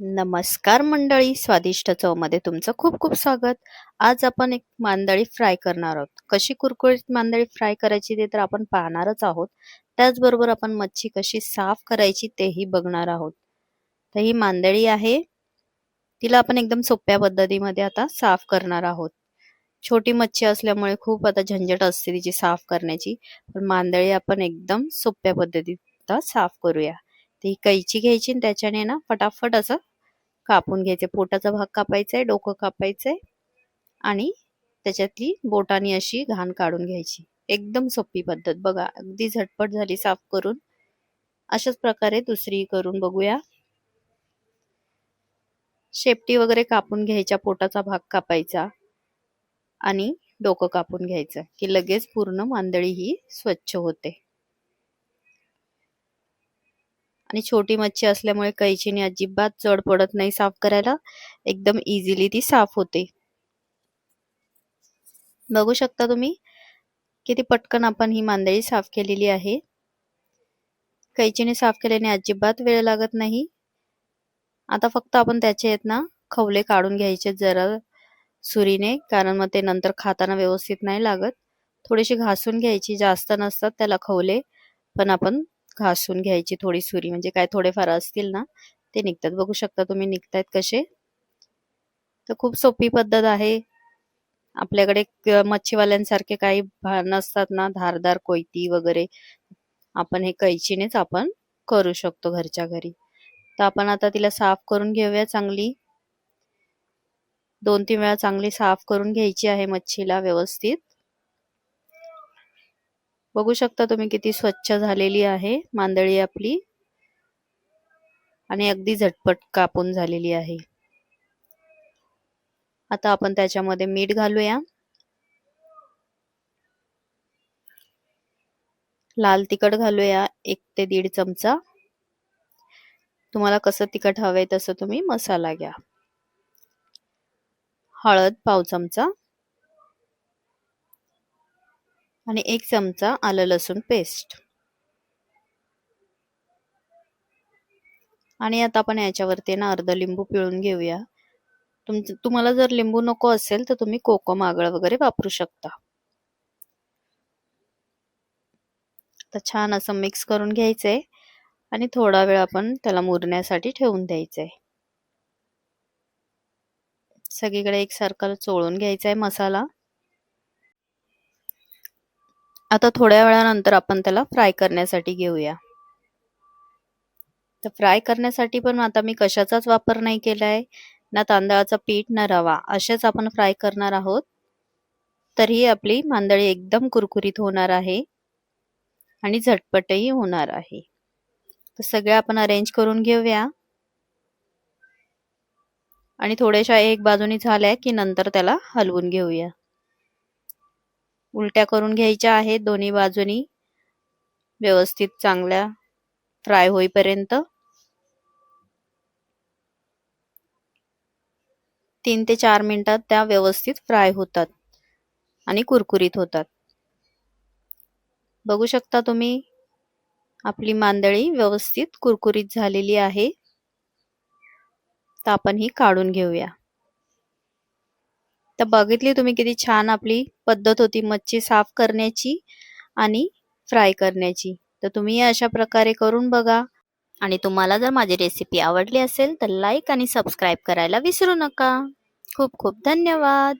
नमस्कार मंडळी स्वादिष्ट चवमध्ये तुमचं खूप खूप स्वागत. आज आपण एक मांदळी फ्राय करणार आहोत. कशी कुरकुरीत मांदळी फ्राय करायची ते तर आपण पाहणारच आहोत. त्याचबरोबर आपण मच्छी कशी साफ करायची तेही बघणार आहोत. तर ही मांदळी आहे. तिला आपण एकदम सोप्या पद्धतीमध्ये आता साफ करणार आहोत. छोटी मच्छी असल्यामुळे खूप आता झंझट असते तिची साफ करण्याची. पण मांदळी आपण एकदम सोप्या पद्धतीत साफ करूया. ती कैची घ्यायची आणि त्याच्याने ना फटाफट असं कापून घ्यायचे. पोटाचा भाग कापायचा आहे डोकं कापायचंय आणि त्याच्यातली बोटानी अशी घाण काढून घ्यायची. एकदम सोपी पद्धत. बघा अगदी झटपट झाली साफ करून. अशाच प्रकारे दुसरी करून बघूया. शेपटी वगैरे कापून घ्यायच्या पोटाचा भाग कापायचा आणि डोकं कापून घ्यायचं की लगेच पूर्ण मांदळी ही स्वच्छ होते. आणि छोटी मच्छी असल्यामुळे कैचीने अजिबात जड पडत नाही साफ करायला. एकदम इझिली ती साफ होते. बघू शकता तुम्ही किती पटकन आपण ही मांदळी साफ केलेली आहे. कैचीने साफ केल्याने अजिबात वेळ लागत नाही. आता फक्त आपण त्याचे आहेत ना खवले काढून घ्यायचे जरा सुरीने कारण मग ते नंतर खाताना व्यवस्थित नाही लागत. थोडीशी घासून घ्यायची जास्त नसतात त्याला खवले पण आपण घासून घ्यायची थोडी सुरी म्हणजे काय थोडेफार असतील ना ते निघतात. बघू शकता तुम्ही निघतायत कसे. तर खूप सोपी पद्धत आहे. आपल्याकडे मच्छीवाल्यांसारखे काही नसतात ना धारदार कोयती वगैरे आपण हे कैचीनेच आपण करू शकतो घरच्या घरी. तर आपण आता तिला साफ करून घेऊया चांगली. दोन तीन वेळा चांगली साफ करून घ्यायची आहे मच्छीला व्यवस्थित. बघू शकता तुम्ही किती स्वच्छ झालेली आहे मांदळी आपली. आणि अगदी झटपट कापून झालेली आहे. आता आपण त्याच्यामध्ये मीठ घालूया. लाल तिखट घालूया एक ते दीड चमचा. तुम्हाला कसं तिखट हवंय तसं तुम्ही मसाला घ्या. हळद पाव चमचा. आणि एक चमचा आलं लसूण पेस्ट आणि आता आपण याच्यावरती ना अर्ध लिंबू पिळून घेऊया. तुम तुम्हाला जर लिंबू नको असेल तर तुम्ही कोकम आगळ वगैरे वापरू शकता. तर छान असं मिक्स करून घ्यायचंय. आणि थोडा वेळ आपण त्याला मुरण्यासाठी ठेवून द्यायचंय. सगळीकडे एकसारखा चोळून घ्यायचा आहे मसाला. आता थोड्या वेळानंतर आपण त्याला फ्राय करण्यासाठी घेऊया. तर फ्राय करण्यासाठी पण आता मी कशाचाच वापर नाही केलाय. ना तांदळाचा पीठ ना रवा असेच आपण फ्राय करणार आहोत. तर ही आपली मांदळी एकदम कुरकुरीत होणार आहे आणि झटपटही होणार आहे. तर सगळे आपण अरेंज करून घेऊया. आणि थोड्याशा एक बाजूनी झाल्या की नंतर त्याला हलवून घेऊया. उलट्या करून घ्यायच्या आहेत दोन्ही बाजूनी. व्यवस्थित चांगल्या फ्राय होईपर्यंत. तीन ते चार मिनिटात त्या व्यवस्थित फ्राय होतात आणि कुरकुरीत होतात. बघू शकता तुम्ही आपली मांदळी व्यवस्थित कुरकुरीत झालेली आहे. तर आपण ही काढून घेऊया. तर बघितली तुम्ही किती छान आपली पद्धत होती मच्छी साफ करण्याची आणि फ्राय करण्याची. तर तुम्ही अशा प्रकारे करून बघा. आणि तुम्हाला जर माझी रेसिपी आवडली असेल तर लाईक आणि सबस्क्राईब करायला विसरू नका. खूप खूप धन्यवाद.